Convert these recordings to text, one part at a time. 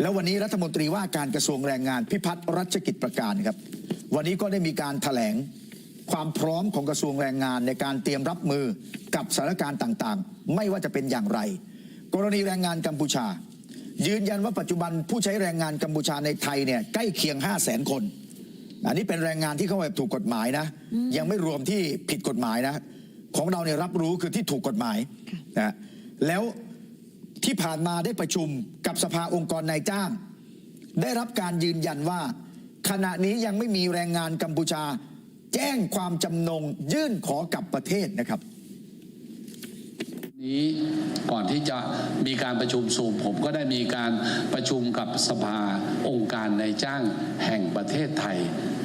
แล้ววันนี้รัฐมนตรีว่าการกระทรวงแรงงานพิพัฒน์รัชกิจประการครับ วันนี้ก็ได้มีการแถลงความพร้อมของกระทรวงแรงงานในการเตรียมรับมือกับสถานการณ์ต่างๆ ไม่ว่าจะเป็นอย่างไร กรณีแรงงานกัมพูชา ยืนยันว่าปัจจุบันผู้ใช้แรงงานกัมพูชาในไทยเนี่ยใกล้เคียง 5 0 0แสนคน อันนี้เป็นแรงงานที่เข้าแบบถูกกฎหมายนะ ยังไม่รวมที่ผิดกฎหมายนะ ของเราเนี่ยรับรู้คือที่ถูกกฎหมายนะแล้ว ที่ผ่านมาได้ประชุมกับสภาองค์กรนายจ้าง ได้รับการยืนยันว่า ขณะนี้ยังไม่มีแรงงานกัมพูชา แจ้งความจำนงยื่นขอกลับประเทศนะครับ นี้ก่อนที่จะมีการประชุมสูมผมก็ได้มีการประชุมกับสภาองค์การในจ้างแห่งประเทศไทย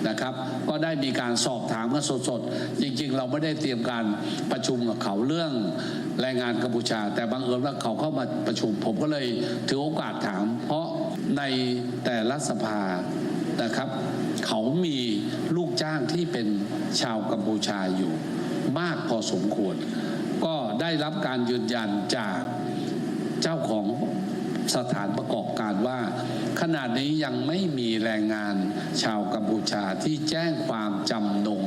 นะครับ ก็ได้มีการสอบถามกันสดๆ จริงๆ เราไม่ได้เตรียมการประชุมกับเขาเรื่องแรงงานกัมพูชา แต่บังเอิญว่าเขาเข้ามาประชุม ผมก็เลยถือโอกาสถาม เพราะในแต่ละสภานะครับเขามีลูกจ้างที่เป็นชาวกัมพูชาอยู่มากพอสมควร ได้รับการยืนยันจากเจ้าของสถานประกอบการว่า ขณะนี้ยังไม่มีแรงงานชาวกัมพูชาที่แจ้งความจำนง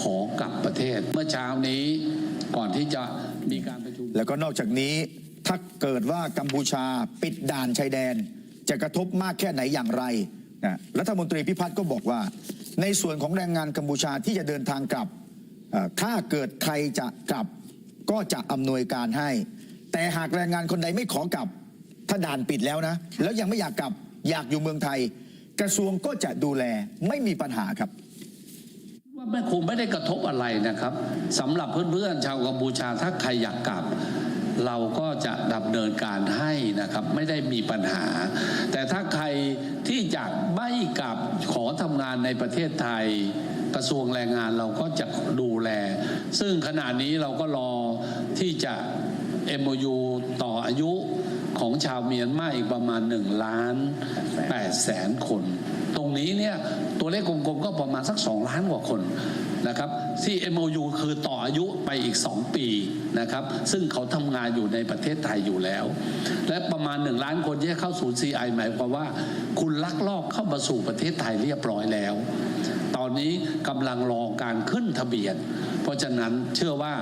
ขอกลับประเทศ เมื่อเช้านี้ก่อนที่จะมีการประชุม แล้วก็นอกจากนี้ถ้าเกิดว่ากัมพูชาปิดด่านชายแดน จะกระทบมากแค่ไหนอย่างไรนะรัฐมนตรีพิพัฒน์ก็บอกว่า ในส่วนของแรงงานกัมพูชาที่จะเดินทางกลับ ถ้าเกิดใครจะกลับ ก็จะอำนวยการให้ แต่หากแรงงานคนใดไม่ขอกลับถ้าด่านปิดแล้วนะ แล้วยังไม่อยากกลับอยากอยู่เมืองไทย กระทรวงก็จะดูแลไม่มีปัญหาครับว่าไม่คงไม่ได้กระทบอะไรนะครับสำหรับเพื่อนๆชาวกัมพูชาถ้าใครอยากกลับ เราก็จะดำเนินการให้นะครับ ไม่ได้มีปัญหา แต่ถ้าใครที่อยากไม่กลับขอทำงานในประเทศไทย กระทรวงแรงงานเราก็จะดูแล ซึ่งขณะนี้เราก็รอ ที่จะ MOU ต่ออายุของชาวเมียนมาอีกประมาณ1ล้าน8แสนคน ตรงนี้เนี่ยตัวเลขกลมๆก็ประมาณสัก 2 ล้านกว่าคนนะครับที่ MOU คือต่ออายุไปอีก 2 ปีนะครับซึ่งเขาทำงานอยู่ในประเทศไทยอยู่แล้ว และประมาณ 1 ล้านคนที่เข้าศูนย์ CI หมายความว่า คุณลักลอบเข้ามาสู่ประเทศไทยเรียบร้อยแล้ว ตอนนี้กำลังรอการขึ้นทะเบียน ราะฉะนั้นเชื่อว่า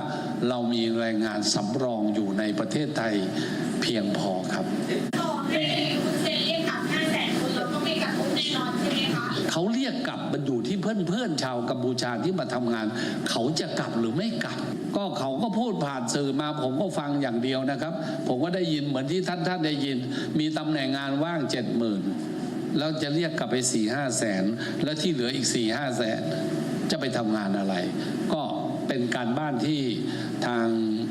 เรามีแรงงานสำรองอยู่ในประเทศไทยเพียงพอครับเขาเรียกกลับมันอยู่ที่เพื่อนๆชาวกัมพูชาที่มาทำงาน เขาจะกลับหรือไม่กลับ ก็เขาก็พูดผ่านสื่อมาผมก็ฟังอย่างเดียวนะครับ ผมก็ได้ยินเหมือนที่ท่านท่านได้ยิน มีตำแหน่งงานว่างเจ็ดหมื่นแล้วจะเรียกกลับไปสี่ห้าแสน แล้วที่เหลืออีกสี่ห้าแสนจะไปทำงานอะไร ก็ เป็นการบ้านที่ทาง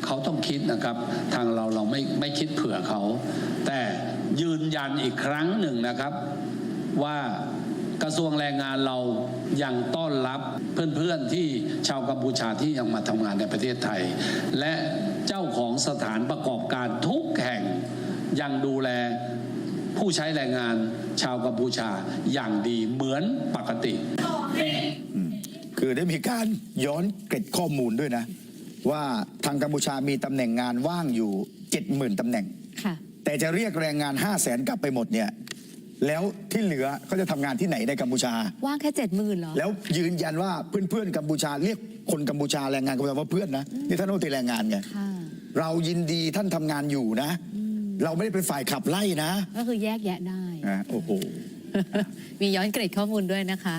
เขาต้องคิดนะครับ ทางเราเราไม่ไม่คิดเผื่อเขา แต่ยืนยันอีกครั้งหนึ่งนะครับ ว่ากระทรวงแรงงานเรายังต้อนรับเพื่อนๆที่ชาวกัมพูชาที่ยังมาทำงานในประเทศไทย และเจ้าของสถานประกอบการทุกแห่งยังดูแลผู้ใช้แรงงานชาวกัมพูชาอย่างดีเหมือนปกติ คือได้มีการย้อนเกร็ดข้อมูลด้วยนะ ว่าทางกัมพูชามีตำแหน่งงานว่างอยู่ 70,000ตำแหน่ง ค่ะ แต่จะเรียกแรงงาน 5 0 0แสนกลับไปหมดเนี่ยแล้วที่เหลือเขาจะทำงานที่ไหนในกัมพูชา ว่างแค่เจ็ดหมื่นเหรอ แล้วยืนยันว่าเพื่อนๆกัมพูชาเรียกคนกัมพูชาแรงงานกัมพูชาว่าเพื่อนนะนี่ท่านรัฐมนตรีแรงงานไงค่ะ เรายินดีท่านทำงานอยู่นะ เราไม่ได้เป็นฝ่ายขับไล่นะก็คือแยกแยะได้ อะโอ้โห มีย้อนเกร็ดข้อมูลด้วยนะคะ